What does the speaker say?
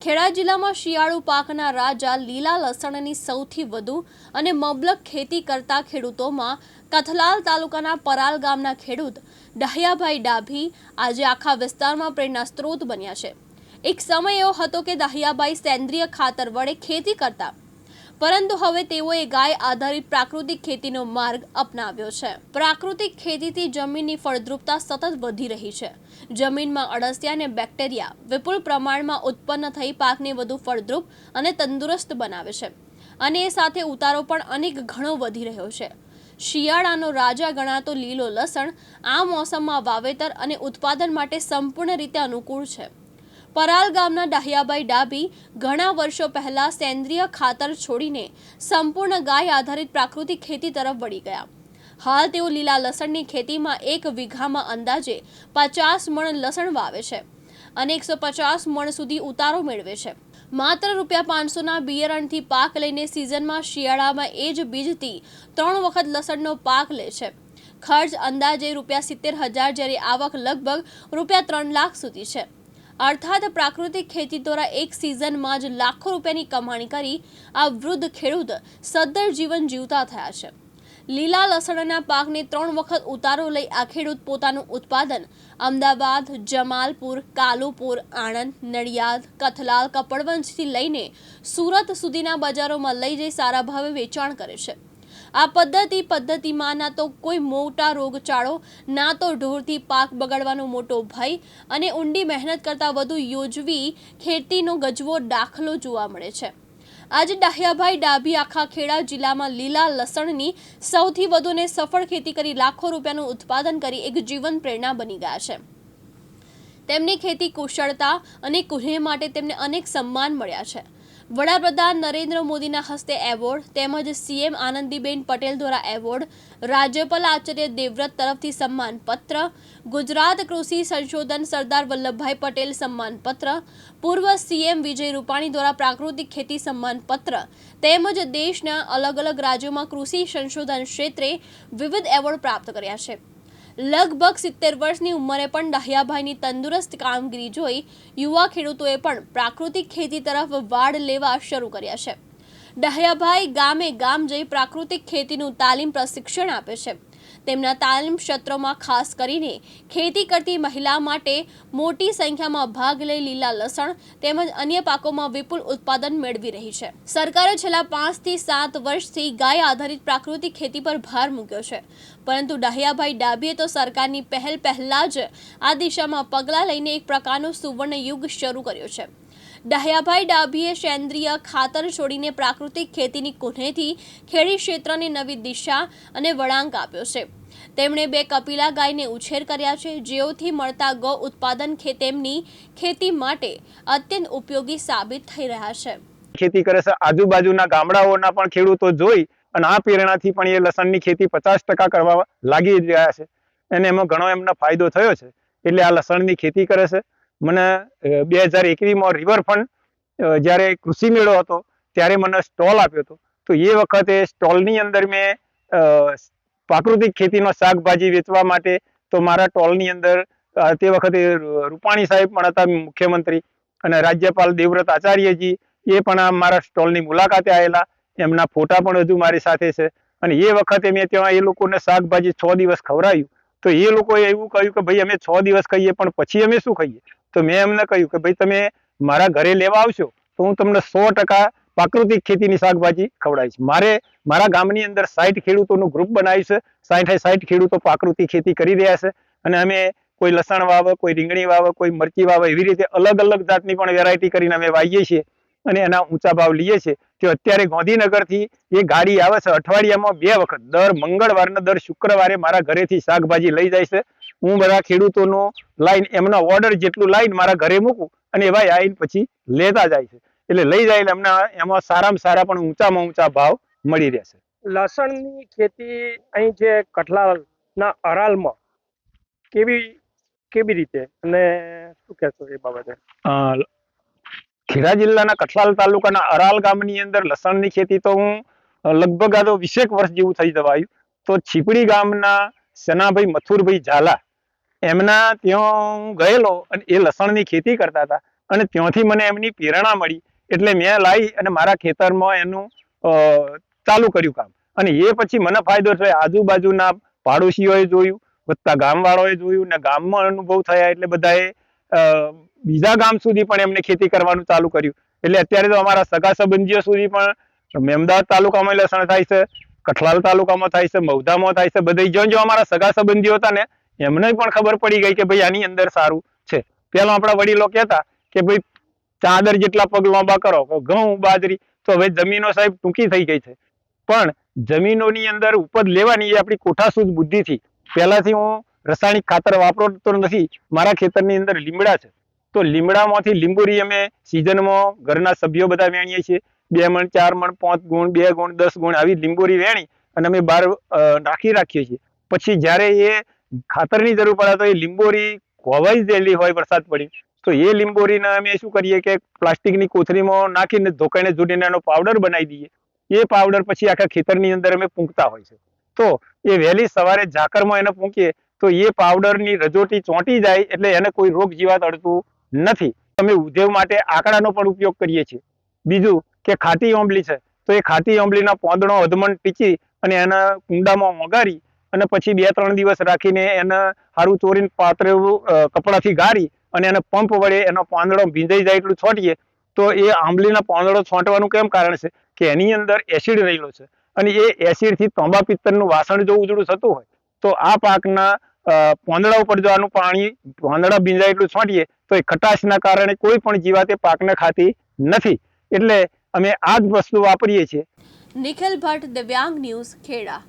ખેડા જિલ્લામાં શિયાળુ પાકના રાજા લીલા લસણની સૌથી વધુ અને મબલક ખેતી કરતા ખેડૂતોમાં કથલાલ તાલુકાના પરાલ ગામના ખેડૂત દહિયાભાઈ ડાભી આજે આખા વિસ્તારમાં પ્રેરણા સ્ત્રોત બન્યા છે. એક સમય એવો હતો કે દહિયાભાઈ સેન્દ્રિય ખાતર વડે ખેતી કરતા પરંતુ હવે તેઓએ ગાય આધારિત પ્રાકૃતિક ખેતીનો માર્ગ અપનાવ્યો છે. પ્રાકૃતિક ખેતીથી જમીનની ફળદ્રુપતા સતત વધી રહી છે. જમીનમાં અળસિયા અને બેક્ટેરિયા વિપુલ પ્રમાણમાં ઉત્પન્ન થઈ પાકને વધુ ફળદ્રુપ અને તંદુરસ્ત બનાવે છે. અને એ સાથે ઉતારો પણ અનેક ઘણો વધી રહ્યો છે. શિયાળાનો રાજા ગણાતો લીલો લસણ આ મોસમમાં વાવેતર અને ઉત્પાદન માટે સંપૂર્ણ રીતે અનુકૂળ છે. પરાલ ગામના ડાહિયાભાઈ ડાબી ઘણા વર્ષો પહેલા સેન્દ્રિય ખાતર છોડીને સંપૂર્ણ ગાય આધારિત પ્રાકૃતિક ખેતી તરફ વળી ગયા. હાલ તેઓ લીલા લસણની ખેતીમાં એક વીઘામાં અંદાજે પચાસ મણ લસણ વાવે છે અને એકસો પચાસ મણ સુધી ઉતારો મેળવે છે. માત્ર રૂપિયા પાંચસોના બિયારણથી પાક લઈને સિઝનમાં શિયાળામાં એ જ બીજથી ત્રણ વખત લસણનો પાક લે છે. ખર્ચ અંદાજે રૂપિયા સિત્તેર હજાર જ્યારે આવક લગભગ રૂપિયા ત્રણ લાખ સુધી છે. અર્થાત પ્રાકૃતિક ખેતી દ્વારા એક સિઝનમાં જ લાખો રૂપિયાની કમાણી કરી આ વૃદ્ધ ખેડૂત સદ્ધર જીવન જીવતા થયા છે. લીલા લસણના પાકને ત્રણ વખત ઉતારો લઈ આ ખેડૂત પોતાનું ઉત્પાદન અમદાવાદ, જમાલપુર, કાલુપુર, આણંદ, નડિયાદ, કથલાલ, કપડવંજથી લઈને સુરત સુધીના બજારોમાં લઈ જઈ સારા ભાવે વેચાણ કરે છે. આ પદ્ધતિ પદ્ધતિમાં ના તો કોઈ મોટા રોગચાળો ના તો ઢોરથી પાક બગાડવાનો મોટો ભય અને ઊંડી મહેનત કરતાં વધુ યોજવી ખેતીનો ગજવો દાખલો જોવા મળે છે. આજે ડાહ્યાભાઈ ડાભી આખા ખેડા જિલ્લામાં લીલા લસણની સૌથી વધુને સફળ ખેતી કરી લાખો રૂપિયાનું ઉત્પાદન કરી એક જીવન પ્રેરણા બની ગયા છે. તેમની ખેતી કુશળતા અને કુહે માટે તેમને અનેક સન્માન મળ્યા છે. વડાપ્રધાન નરેન્દ્ર મોદીના હસ્તે એવોર્ડ તેમજ સીએમ આનંદીબેન પટેલ દ્વારા એવોર્ડ, રાજ્યપાલ આચાર્ય દેવવ્રત તરફથી સન્માન પત્ર ગુજરાત કૃષિ સંશોધન સરદાર વલ્લભભાઈ પટેલ સન્માન પત્ર પૂર્વ સીએમ વિજય રૂપાણી દ્વારા પ્રાકૃતિક ખેતી સન્માન પત્ર તેમજ દેશના અલગ અલગ રાજ્યોમાં કૃષિ સંશોધન ક્ષેત્રે વિવિધ એવોર્ડ પ્રાપ્ત કર્યા છે. લગભગ સિત્તેર વર્ષની ઉંમરે પણ દહિયાભાઈની તંદુરસ્ત કામગીરી જોઈ યુવા ખેડૂતોએ પણ પ્રાકૃતિક ખેતી તરફ વાડ લેવા શરૂ કર્યા છે. દહિયાભાઈ ગામે ગામ જઈ પ્રાકૃતિક ખેતીનું તાલીમ પ્રશિક્ષણ આપે છે. તેમના તાલીમ ક્ષેત્રોમાં ખાસ કરીને ખેતી કરતી મહિલા માટે મોટી સંખ્યામાં ભાગ લઈ લીલા લસણ તેમજ અન્ય પાકોમાં વિપુલ ઉત્પાદન મેળવી રહી છે. સરકારે છેલ્લા પાંચથી સાત વર્ષથી ગાય આધારિત પ્રાકૃતિક ખેતી પર ભાર મૂક્યો છે. પરંતુ ડાહિયાભાઈ ડાબીએ તો સરકારની પહેલ પહેલાં જ આ દિશામાં પગલાં લઈને એક પ્રકારનો સુવર્ણ યુગ શરૂ કર્યો છે. ડહિયાભાઈ ડાભીએ સેન્દ્રિય ખાતર છોડીને પ્રાકૃતિક ખેતીની કુનેથી ખેડી ક્ષેત્રને નવી દિશા અને વળાંક આપ્યો છે. તેમણે બે કપિલા ગાયને ઉછેર કર્યા છે, જેઓથી મળતા ગૌ ઉત્પાદન તેમની ખેતી માટે અત્યંત ઉપયોગી સાબિત થઈ રહ્યા છે. ખેતી કરે છે. આજુબાજુના ગામડાઓના પણ ખેડૂતો જોઈ અને આ પ્રેરણાથી પણ એ લસણની ખેતી પચાસ ટકા કરવા લાગી રહ્યા છે. અને એમાં ઘણો એમનો ફાયદો થયો છે. એટલે આ લસણની ખેતી કરે છે. મને બે હજાર એકવીસમાં રિવરફ્રન્ટ જ્યારે કૃષિ મેળો હતો, ત્યારે મને સ્ટોલ આપ્યો હતો. તો એ વખતે સ્ટોલની અંદર મેં પ્રાકૃતિક ખેતીનો શાકભાજી વેચવા માટે તો મારા ટોલની અંદર તે વખતે રૂપાણી સાહેબ પણ હતા મુખ્યમંત્રી અને રાજ્યપાલ દેવવ્રત આચાર્યજી, એ પણ આ મારા સ્ટોલની મુલાકાતે આવેલા. એમના ફોટા પણ હજુ મારી સાથે છે. અને એ વખતે મેં ત્યાં એ લોકોને શાકભાજી છ દિવસ ખવડાવ્યું. તો એ લોકોએ એવું કહ્યું કે ભાઈ અમે છ દિવસ ખાઈએ, પણ પછી અમે શું ખાઈએ? તો મેં એમને કહ્યું કે ભાઈ તમે મારા ઘરે લેવા આવશો, તો હું તમને સો ટકા પ્રાકૃતિક ખેતીની શાકભાજી ખવડાવીશ. મારે મારા ગામની અંદર સાઠ ખેડૂતોનું ગ્રુપ બનાવ્યું છે. સાઠે સાઠ ખેડૂતો પ્રાકૃતિક ખેતી કરી રહ્યા છે અને અમે કોઈ લસણ વાવે કોઈ રીંગણી વાવે કોઈ મરચી વાવે એવી રીતે અલગ અલગ જાતની પણ વેરાયટી કરીને અમે વાવીએ છીએ અને એના ઊંચા ભાવ લઈએ છીએ. તો અત્યારે ગાંધીનગરથી એ ગાડી આવે છે અઠવાડિયામાં બે વખત, દર મંગળવારના દર શુક્રવારે મારા ઘરેથી શાકભાજી લઈ જાય છે. હું બધા ખેડૂતોનો લાઈન એમનો ઓર્ડર જેટલું લાઈન મારા ઘરે મૂકું અને એવા આવીને પછી લેતા જાય છે. એટલે લઈ જાય એટલે એમના એમાં સારામાં સારા પણ ઊંચામાં ઊંચા ભાવ મળી રહેશે. લસણની ખેતી અહીં જે કઠલાલના અરાલમાં કેવી કેવી રીતે અને શું કહેશો એ બાબતે? ખેડા જિલ્લાના કઠલાલ તાલુકાના અરાલ ગામની અંદર લસણની ખેતી તો હું લગભગ આ તો વીસેક વર્ષ જેવું થઈ જવાયું. તો છીપડી ગામના સનાભાઈ મથુરભાઈ ઝાલા એમના ત્યાં હું ગયેલો અને એ લસણની ખેતી કરતા હતા અને ત્યાંથી મને એમની પ્રેરણા મળી. એટલે મેં લાવી અને મારા ખેતરમાં એનું ચાલુ કર્યું કામ. અને એ પછી મને ફાયદો થયો. આજુબાજુના પાડોશીઓએ જોયું વધતા ગામવાળાઓએ જોયું ને ગામમાં અનુભવ થયા એટલે બધાએ બીજા ગામ સુધી પણ એમને ખેતી કરવાનું ચાલુ કર્યું. એટલે અત્યારે તો અમારા સગા સંબંધીઓ સુધી પણ મેમદાવાદ તાલુકામાં લસણ થાય છે, કઠલાલ તાલુકામાં થાય છે મૌધામાં થાય છે. બધા જો જો અમારા સગા સંબંધીઓ હતા ને, એમને પણ ખબર પડી ગઈ કે ભાઈ આની અંદર સારું છે. પેલા આપણા વડીલો કહેતા કે ભાઈ ચાદર જેટલા પગ લાંબા કરો ઘઉં, બાજરી, તો હવે જમીનો સાહેબ ટૂંકી થઈ ગઈ છે. પણ જમીનોની અંદર ઉપજ લેવાની એ આપણી કોઠાસૂદ બુદ્ધિથી. પહેલાથી હું રાસાયણિક ખાતર વાપરતો નથી, મારા ખેતરની અંદર લીમડા છે. તો લીમડામાંથી લીંબોરી અમે સિઝનમાં ઘરના સભ્યો બધા વેણીએ છીએ. બે મણ, ચાર મણ, પાંચ ગુણ, બે ગુણ, દસ ગુણ આવી લીંબોરી વેણી અને અમે બહાર રાખી રાખીએ છીએ. પછી જ્યારે એ ખાતરની જરૂર પડે તો એ લીંબોરી ખોવાઈ ગયેલી હોય વરસાદ પડી. તો એ લીંબોરીને અમે શું કરીએ કે પ્લાસ્ટિકની કોથળીમાં નાખીને ધોકાઈને જોડીને એનો પાવડર બનાવી દઈએ. એ પાવડર પછી આખા ખેતરની અંદર અમે પૂંકતા હોય છે. તો એ વહેલી સવારે ઝાકરમાં એને પૂંકીએ તો એ પાવડરની રજોટી ચોંટી જાય એટલે એને કોઈ રોગ જીવાત અડતું નથી. અમે ઉદ્યોગ માટે આંકડાનો પણ ઉપયોગ કરીએ છીએ. બીજું કે ખાટી આંબલી છે. તો એ ખાટી આંબલીના પોંદડો અધમણ ટીચી અને એના કુંડામાં વગાડી અને પછી બે ત્રણ દિવસ રાખીને એને સારું ચોરીને પાત્ર કપડાથી ગાળી અને એને પંપ વડે એનો પાંદડો ભીંજાઈ જાય એટલું છોટીએ, તો એ આંબલીના પાંદડો છોંટવાનું કેમ કારણ છે કે એની અંદર એસિડ રહેલો છે. અને એ એસિડથી તાંબા પિત્તળનું વાસણ જો ઉજળું થતું હોય, તો આ પાકના પાંદડા ઉપર જો આનું પાણી, પાંદડા ભીંજાય એટલું છોંટીએ, તો એ ખટાશના કારણે કોઈ પણ જીવાત એ પાકને ખાતી નથી. એટલે અમે આ જ વસ્તુ વાપરીએ છીએ. નિખિલ ભટ્ટ, દિવ્યાંગ ન્યૂઝ ખેડા.